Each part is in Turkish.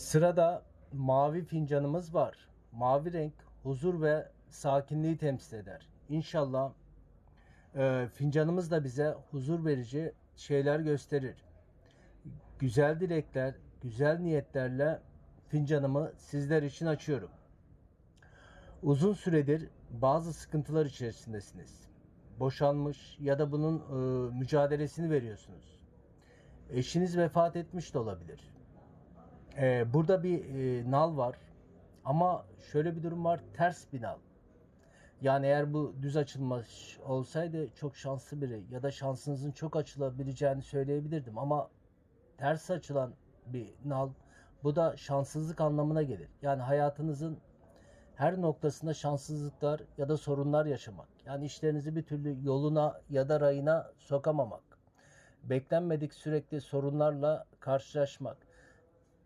Sırada mavi fincanımız var. Mavi renk huzur ve sakinliği temsil eder. İnşallah e, fincanımız da bize huzur verici şeyler gösterir. Güzel dilekler, güzel niyetlerle fincanımı sizler için açıyorum. Uzun süredir bazı sıkıntılar içerisindesiniz. Boşanmış ya da bunun e, mücadelesini veriyorsunuz. Eşiniz vefat etmiş de olabilir. Ee, burada bir e, nal var. Ama şöyle bir durum var. Ters bir nal. Yani eğer bu düz açılmış olsaydı çok şanslı biri ya da şansınızın çok açılabileceğini söyleyebilirdim. Ama ters açılan bir nal bu da şanssızlık anlamına gelir. Yani hayatınızın her noktasında şanssızlıklar ya da sorunlar yaşamak. Yani işlerinizi bir türlü yoluna ya da rayına sokamamak. Beklenmedik sürekli sorunlarla karşılaşmak.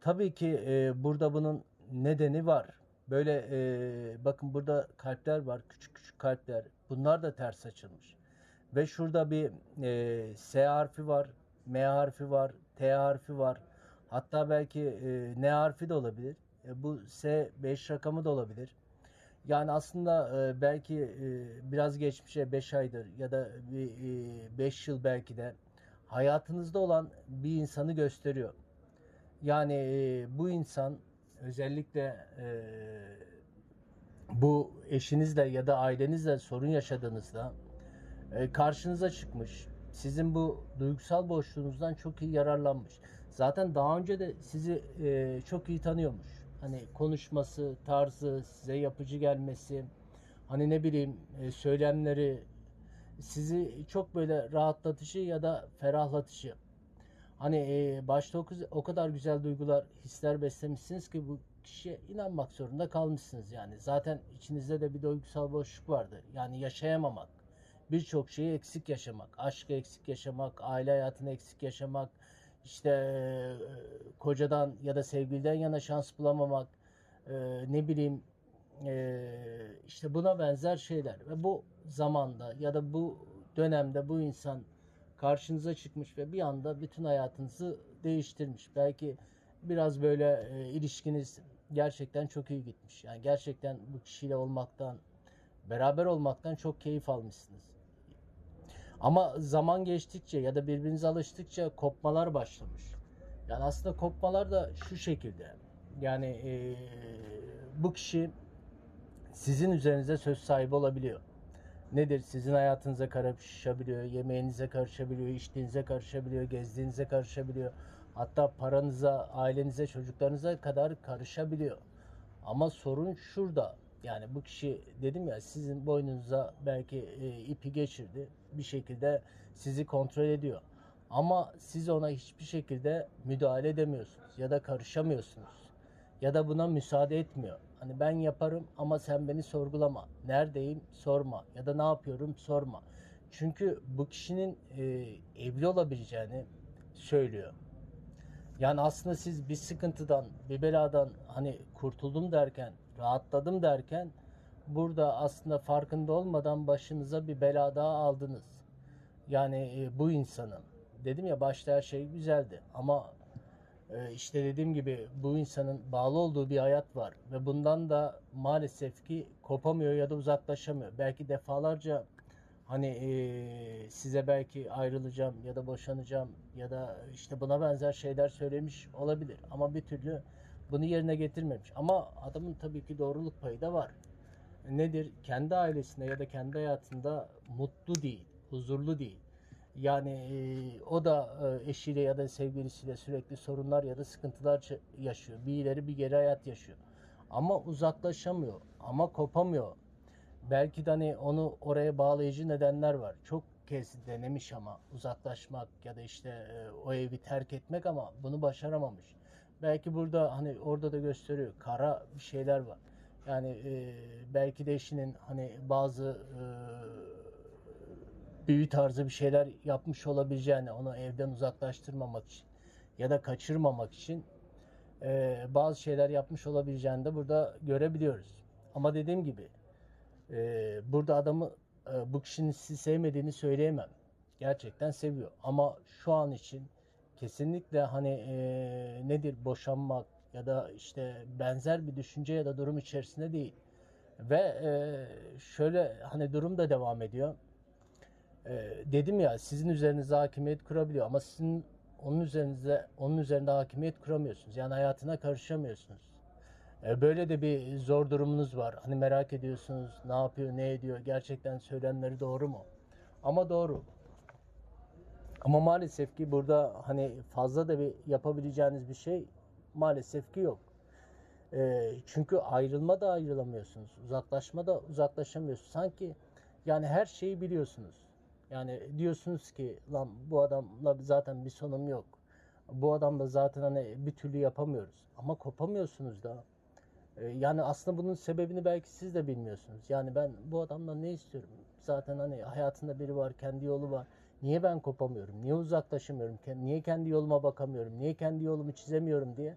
Tabii ki e, burada bunun nedeni var. Böyle e, bakın burada kalpler var, küçük küçük kalpler. Bunlar da ters açılmış. Ve şurada bir e, S harfi var, M harfi var, T harfi var. Hatta belki e, N harfi de olabilir. E, bu S 5 rakamı da olabilir. Yani aslında e, belki e, biraz geçmişe 5 aydır ya da 5 yıl belki de hayatınızda olan bir insanı gösteriyor. Yani e, bu insan özellikle e, bu eşinizle ya da ailenizle sorun yaşadığınızda e, karşınıza çıkmış. Sizin bu duygusal boşluğunuzdan çok iyi yararlanmış. Zaten daha önce de sizi e, çok iyi tanıyormuş. Hani konuşması, tarzı, size yapıcı gelmesi, hani ne bileyim e, söylemleri sizi çok böyle rahatlatıcı ya da ferahlatıcı. Hani e, başta o, o kadar güzel duygular, hisler beslemişsiniz ki bu kişiye inanmak zorunda kalmışsınız yani. Zaten içinizde de bir duygusal boşluk vardı. Yani yaşayamamak, birçok şeyi eksik yaşamak, aşkı eksik yaşamak, aile hayatını eksik yaşamak, işte e, kocadan ya da sevgiliden yana şans bulamamak, e, ne bileyim e, işte buna benzer şeyler ve bu zamanda ya da bu dönemde bu insan karşınıza çıkmış ve bir anda bütün hayatınızı değiştirmiş. Belki biraz böyle e, ilişkiniz gerçekten çok iyi gitmiş. Yani gerçekten bu kişiyle olmaktan, beraber olmaktan çok keyif almışsınız. Ama zaman geçtikçe ya da birbirinize alıştıkça kopmalar başlamış. Yani aslında kopmalar da şu şekilde. Yani e, bu kişi sizin üzerinize söz sahibi olabiliyor nedir? Sizin hayatınıza karışabiliyor, yemeğinize karışabiliyor, içtiğinize karışabiliyor, gezdiğinize karışabiliyor. Hatta paranıza, ailenize, çocuklarınıza kadar karışabiliyor. Ama sorun şurada. Yani bu kişi dedim ya sizin boynunuza belki e, ipi geçirdi. Bir şekilde sizi kontrol ediyor. Ama siz ona hiçbir şekilde müdahale edemiyorsunuz ya da karışamıyorsunuz. Ya da buna müsaade etmiyor. Hani ben yaparım ama sen beni sorgulama. Neredeyim sorma. Ya da ne yapıyorum sorma. Çünkü bu kişinin e, evli olabileceğini söylüyor. Yani aslında siz bir sıkıntıdan, bir beladan hani kurtuldum derken, rahatladım derken burada aslında farkında olmadan başınıza bir bela daha aldınız. Yani e, bu insanın. Dedim ya başta her şey güzeldi ama işte dediğim gibi bu insanın bağlı olduğu bir hayat var ve bundan da maalesef ki kopamıyor ya da uzaklaşamıyor. Belki defalarca hani e, size belki ayrılacağım ya da boşanacağım ya da işte buna benzer şeyler söylemiş olabilir ama bir türlü bunu yerine getirmemiş. Ama adamın tabii ki doğruluk payı da var. Nedir? Kendi ailesinde ya da kendi hayatında mutlu değil, huzurlu değil. Yani e, o da e, eşiyle ya da sevgilisiyle sürekli sorunlar ya da sıkıntılar yaşıyor. Bir ileri bir geri hayat yaşıyor. Ama uzaklaşamıyor. Ama kopamıyor. Belki de hani onu oraya bağlayıcı nedenler var. Çok kez denemiş ama uzaklaşmak ya da işte e, o evi terk etmek ama bunu başaramamış. Belki burada hani orada da gösteriyor kara bir şeyler var. Yani e, belki de eşinin hani bazı e, büyü tarzı bir şeyler yapmış olabileceğini, onu evden uzaklaştırmamak için ya da kaçırmamak için e, bazı şeyler yapmış olabileceğini de burada görebiliyoruz. Ama dediğim gibi e, burada adamı e, bu kişinin sizi sevmediğini söyleyemem. Gerçekten seviyor. Ama şu an için kesinlikle hani e, nedir boşanmak ya da işte benzer bir düşünce ya da durum içerisinde değil. Ve e, şöyle hani durum da devam ediyor. E, dedim ya sizin üzerinize hakimiyet kurabiliyor ama sizin onun üzerinize onun üzerinde hakimiyet kuramıyorsunuz. Yani hayatına karışamıyorsunuz. E, Böyle de bir zor durumunuz var. Hani merak ediyorsunuz ne yapıyor, ne ediyor, gerçekten söylemleri doğru mu? Ama doğru. Ama maalesef ki burada hani fazla da bir yapabileceğiniz bir şey maalesef ki yok. E, çünkü ayrılma da ayrılamıyorsunuz. Uzaklaşma da uzaklaşamıyorsunuz. Sanki yani her şeyi biliyorsunuz. Yani diyorsunuz ki lan bu adamla zaten bir sonum yok. Bu adamla zaten hani bir türlü yapamıyoruz. Ama kopamıyorsunuz da. E, Yani aslında bunun sebebini belki siz de bilmiyorsunuz. Yani ben bu adamdan ne istiyorum? Zaten hani hayatında biri var, kendi yolu var. Niye ben kopamıyorum? Niye uzaklaşamıyorum? Niye kendi yoluma bakamıyorum? Niye kendi yolumu çizemiyorum diye